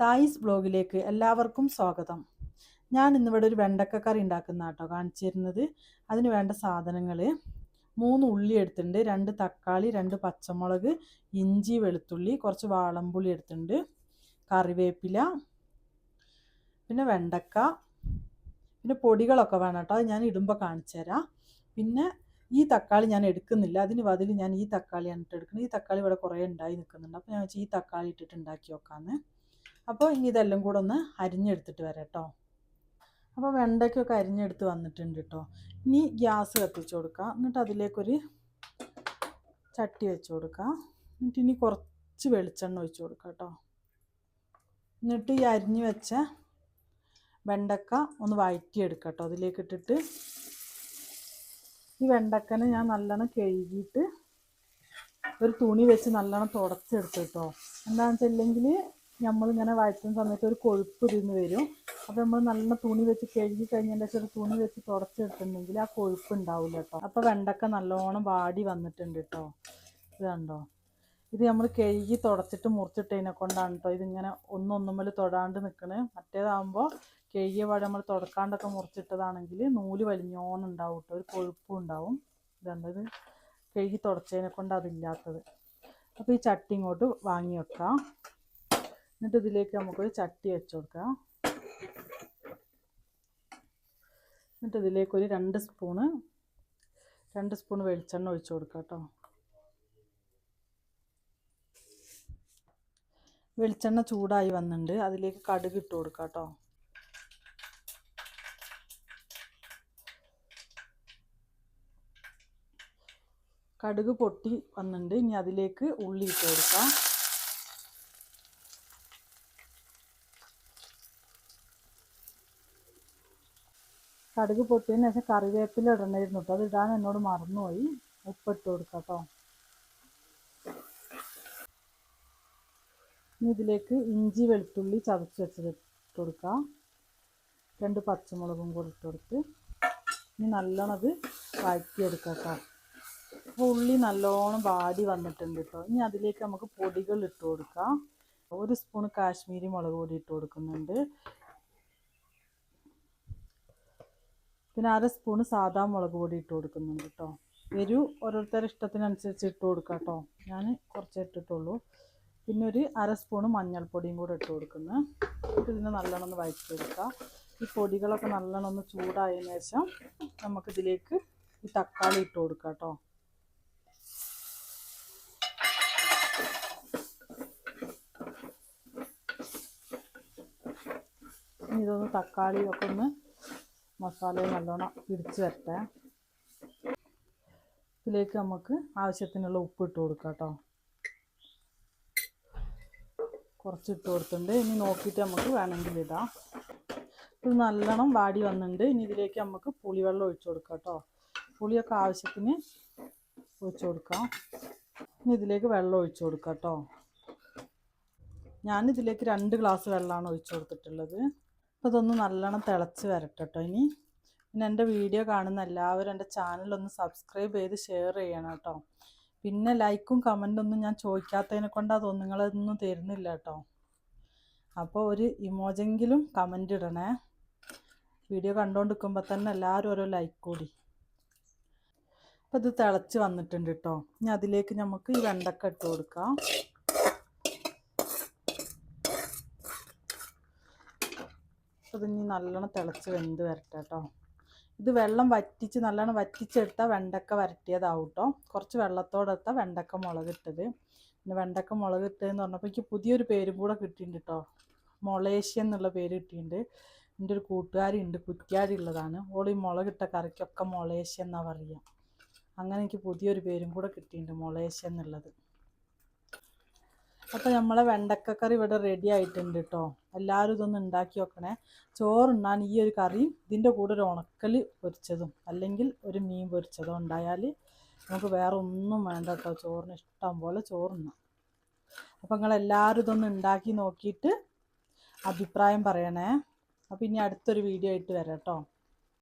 തായിസ് ബ്ലോഗിലേക്ക് എല്ലാവർക്കും സ്വാഗതം. ഞാൻ ഇന്നിവിടെ ഒരു വെണ്ടക്ക കറി ഉണ്ടാക്കുന്ന കേട്ടോ കാണിച്ചു തരുന്നത്. അതിന് വേണ്ട സാധനങ്ങൾ മൂന്ന് ഉള്ളി എടുത്തിട്ടുണ്ട് രണ്ട് തക്കാളി രണ്ട് പച്ചമുളക് ഇഞ്ചി വെളുത്തുള്ളി കുറച്ച് വാളംപുളി എടുത്തിട്ടുണ്ട് കറിവേപ്പില പിന്നെ വെണ്ടക്ക പിന്നെ പൊടികളൊക്കെ വേണം കേട്ടോ അത് ഞാൻ ഇടുമ്പോൾ കാണിച്ചു തരാം. പിന്നെ ഈ തക്കാളി ഞാൻ എടുക്കുന്നില്ല അതിന് ബദൽ ഞാൻ ഈ തക്കാളിയാണ് ഇട്ട് എടുക്കുന്നത്. ഈ തക്കാളി ഇവിടെ കുറേ ഉണ്ടായി നിൽക്കുന്നുണ്ട് അപ്പോൾ ഞാൻ വെച്ചാൽ ഈ തക്കാളി ഇട്ടിട്ട് ഉണ്ടാക്കി നോക്കാമെന്ന് അപ്പോൾ ഇനി ഇതെല്ലാം കൂടെ ഒന്ന് അരിഞ്ഞെടുത്തിട്ട് വരാം കേട്ടോ. അപ്പോൾ വെണ്ടയ്ക്കൊക്കെ അരിഞ്ഞെടുത്ത് വന്നിട്ടുണ്ട് കേട്ടോ. ഇനി ഗ്യാസ് കത്തിച്ച് കൊടുക്കുക എന്നിട്ട് അതിലേക്കൊരു ചട്ടി വെച്ച് കൊടുക്കുക എന്നിട്ട് ഇനി കുറച്ച് വെളിച്ചെണ്ണ ഒഴിച്ച് കൊടുക്കുക കേട്ടോ. എന്നിട്ട് ഈ അരിഞ്ഞ് വെച്ച വെണ്ടക്ക ഒന്ന് വഴറ്റിയെടുക്കുക കേട്ടോ. അതിലേക്ക് ഇട്ടിട്ട് ഈ വെണ്ടക്കനെ ഞാൻ നല്ലോണം കഴുകിയിട്ട് ഒരു തുണി വെച്ച് നല്ലോണം തുടച്ചെടുത്തു കേട്ടോ. എന്താണെന്ന് വെച്ചില്ലെങ്കിൽ നമ്മളിങ്ങനെ വഴറ്റുന്ന സമയത്ത് ഒരു കൊഴുപ്പ് ഇരുന്ന് വരും. അപ്പോൾ നമ്മൾ നല്ല തുണി വെച്ച് കഴുകി കഴിഞ്ഞതിന്റെ ശേഷം തുണി വെച്ച് തുടച്ചെടുത്തിട്ടുണ്ടെങ്കിൽ ആ കൊഴുപ്പ് ഉണ്ടാവില്ല കേട്ടോ അപ്പോൾ വെണ്ടക്ക നല്ലോണം വാടി വന്നിട്ടുണ്ട് കേട്ടോ ഇത് കണ്ടോ? ഇത് നമ്മൾ കഴുകി തുടച്ചിട്ട് മുറിച്ചിട്ടതിനെ കൊണ്ടാണ് കേട്ടോ ഇതിങ്ങനെ ഒന്നൊന്നുമ്മൽ തൊടാണ്ട് നിൽക്കണ് മറ്റേതാകുമ്പോൾ കഴുകിയ പാടെ നമ്മൾ തുടക്കാണ്ടൊക്കെ മുറിച്ചിട്ടതാണെങ്കിൽ നൂൽ വലിഞ്ഞോണം ഉണ്ടാവും കേട്ടോ ഒരു കൊഴുപ്പും ഉണ്ടാവും. ഇതുണ്ട് ഇത് കഴുകി തുടച്ചതിനെ കൊണ്ട് അതില്ലാത്തത്. അപ്പോൾ ഈ ചട്ടി ഇങ്ങോട്ട് വാങ്ങി വെക്കാം. എന്നിട്ട് ഇതിലേക്ക് നമുക്കൊരു ചട്ടി വെച്ച് കൊടുക്കാം. എന്നിട്ട് ഇതിലേക്കൊരു രണ്ട് സ്പൂണ് രണ്ട് സ്പൂൺ വെളിച്ചെണ്ണ ഒഴിച്ച് കൊടുക്കാം കേട്ടോ. വെളിച്ചെണ്ണ ചൂടായി വന്നിട്ടുണ്ട്. അതിലേക്ക് കടുക് ഇട്ട് കൊടുക്കാം കേട്ടോ. കടുക് പൊട്ടി വന്നിട്ടുണ്ട്. ഇനി അതിലേക്ക് ഉള്ളി ഇട്ട് കൊടുക്കാം. കടുക് പൊട്ടിയതിന് ശേഷം കറിവേപ്പില ഇടണമായിരുന്നു കേട്ടോ അത് ഇടാൻ എന്നോട് മറന്നുപോയി. ഉപ്പിട്ട് കൊടുക്കാം കേട്ടോ ഇനി ഇതിലേക്ക് ഇഞ്ചി വെളുത്തുള്ളി ചതച്ച് വെച്ചത് കൊടുക്കാം. രണ്ട് പച്ചമുളകും കൂടി ഇട്ട് കൊടുത്ത് ഇനി നല്ലോണം അത് വഴറ്റിയെടുക്കാം കേട്ടോ ഉള്ളി നല്ലോണം വാടി വന്നിട്ടുണ്ട് കേട്ടോ ഇനി അതിലേക്ക് നമുക്ക് പൊടികൾ ഇട്ട് കൊടുക്കാം. ഒരു സ്പൂൺ കാശ്മീരി മുളക് പൊടി ഇട്ട് കൊടുക്കുന്നുണ്ട്. പിന്നെ അര സ്പൂണ് സാധാ മുളക് പൊടി ഇട്ട് കൊടുക്കുന്നുണ്ട് കേട്ടോ എരു ഓരോരുത്തരുടെ ഇഷ്ടത്തിനനുസരിച്ച് ഇട്ട് കൊടുക്കാം കേട്ടോ ഞാൻ കുറച്ച് ഇട്ടിട്ടുള്ളൂ. പിന്നെ ഒരു അര സ്പൂണ് മഞ്ഞൾപ്പൊടിയും കൂടെ ഇട്ട് കൊടുക്കുന്നു. ഇതിനെ നല്ലോണം ഒന്ന് വഴറ്റിയെടുക്കാം ഈ പൊടികളൊക്കെ നല്ലോണം ഒന്ന് ചൂടായതിനു ശേഷം നമുക്കിതിലേക്ക് ഈ തക്കാളി ഇട്ട് കൊടുക്കാം കേട്ടോ ഇതൊന്ന് തക്കാളിയൊക്കെ ഒന്ന് മസാലയും നല്ലോണം പിടിച്ച് വരട്ടെ. ഇതിലേക്ക് നമുക്ക് ആവശ്യത്തിനുള്ള ഉപ്പ് ഇട്ട് കൊടുക്കാം കേട്ടോ. കുറച്ച് ഇട്ട് കൊടുത്തിട്ടുണ്ട്. ഇനി നോക്കിയിട്ട് നമുക്ക് വേണമെങ്കിൽ ഇടാം. ഇത് നല്ലോണം വാടി വന്നിട്ടുണ്ട്. ഇനി ഇതിലേക്ക് നമുക്ക് പുളിവെള്ളം ഒഴിച്ചു കൊടുക്കാം കേട്ടോ. പുളിയൊക്കെ ആവശ്യത്തിന് ഒഴിച്ചു കൊടുക്കാം. ഇനി ഇതിലേക്ക് വെള്ളം ഒഴിച്ചു കൊടുക്കാം കേട്ടോ. ഞാനിതിലേക്ക് രണ്ട് ഗ്ലാസ് വെള്ളമാണ് ഒഴിച്ചു കൊടുത്തിട്ടുള്ളത്. അപ്പോൾ നല്ലോണം തിളച്ച് വരട്ടെ കേട്ടോ ഇനി. പിന്നെ എന്റെ വീഡിയോ കാണുന്ന എല്ലാവരും എന്റെ ചാനലൊന്ന് സബ്സ്ക്രൈബ് ചെയ്ത് ഷെയർ ചെയ്യണം കേട്ടോ. പിന്നെ ലൈക്കും കമന്റൊന്നും ഞാൻ ചോദിക്കാത്തതിനെ കൊണ്ട് അതൊന്നും നിങ്ങളൊന്നും തരുന്നില്ല കേട്ടോ. അപ്പോൾ ഒരു ഇമോജെങ്കിലും കമന്റ് ഇടണേ. വീഡിയോ കണ്ടുകൊണ്ടിരിക്കുമ്പോൾ തന്നെ എല്ലാവരും ഓരോ ലൈക്ക് കൂടി. അപ്പോൾ ഇത് തിളച്ച് വന്നിട്ടുണ്ട് കേട്ടോ. ഇനി അതിലേക്ക് നമുക്ക് ഈ വെണ്ടക്ക ഇട്ട് കൊടുക്കാം. അത് ഇനി നല്ലോണം തിളച്ച് വെന്ത് വരട്ടെ കേട്ടോ ഇത് വെള്ളം വറ്റിച്ച് നല്ലോണം വറ്റിച്ചെടുത്താൽ വെണ്ടക്ക വരട്ടിയതാവും കേട്ടോ കുറച്ച് വെള്ളത്തോടെടുത്താൽ വെണ്ടക്ക മുളകിട്ടത്. പിന്നെ വെണ്ടക്ക മുളകിട്ടതെന്ന് പറഞ്ഞപ്പോൾ എനിക്ക് പുതിയൊരു പേരും കൂടെ കിട്ടിയിട്ടുണ്ട് കേട്ടോ മൊളേഷ്യ എന്നുള്ള പേര് കിട്ടിയിട്ടുണ്ട് എന്റെ ഒരു കൂട്ടുകാരി ഉണ്ട് കുറ്റ്യാടി ഉള്ളതാണ്. ഓൾ ഈ മുളകിട്ട കറിക്കൊക്കെ മൊളേഷ്യ എന്നാണ് പറയുക അങ്ങനെ എനിക്ക് പുതിയൊരു പേരും കൂടെ കിട്ടിയിട്ടുണ്ട് മൊളേഷ്യ എന്നുള്ളത്. അപ്പോൾ നമ്മളെ വെണ്ടക്കക്കറി ഇവിടെ റെഡി ആയിട്ടുണ്ട് കേട്ടോ എല്ലാവരും ഇതൊന്ന് ഉണ്ടാക്കി വെക്കണേ ചോറുണ്ണാൻ ഈ ഒരു കറിയും ഇതിന്റെ കൂടെ ഒരു ഉണക്കൽ പൊരിച്ചതും അല്ലെങ്കിൽ ഒരു മീൻ പൊരിച്ചതും ഉണ്ടായാൽ നമുക്ക് വേറെ ഒന്നും വേണ്ട കേട്ടോ ചോറിന് ഇഷ്ടം പോലെ ചോറുണ്ണാം. അപ്പോൾ നിങ്ങളെല്ലാവരും ഇതൊന്ന് ഉണ്ടാക്കി നോക്കിയിട്ട് അഭിപ്രായം പറയണേ. അപ്പോൾ ഇനി അടുത്തൊരു വീഡിയോ ആയിട്ട് വരാം കേട്ടോ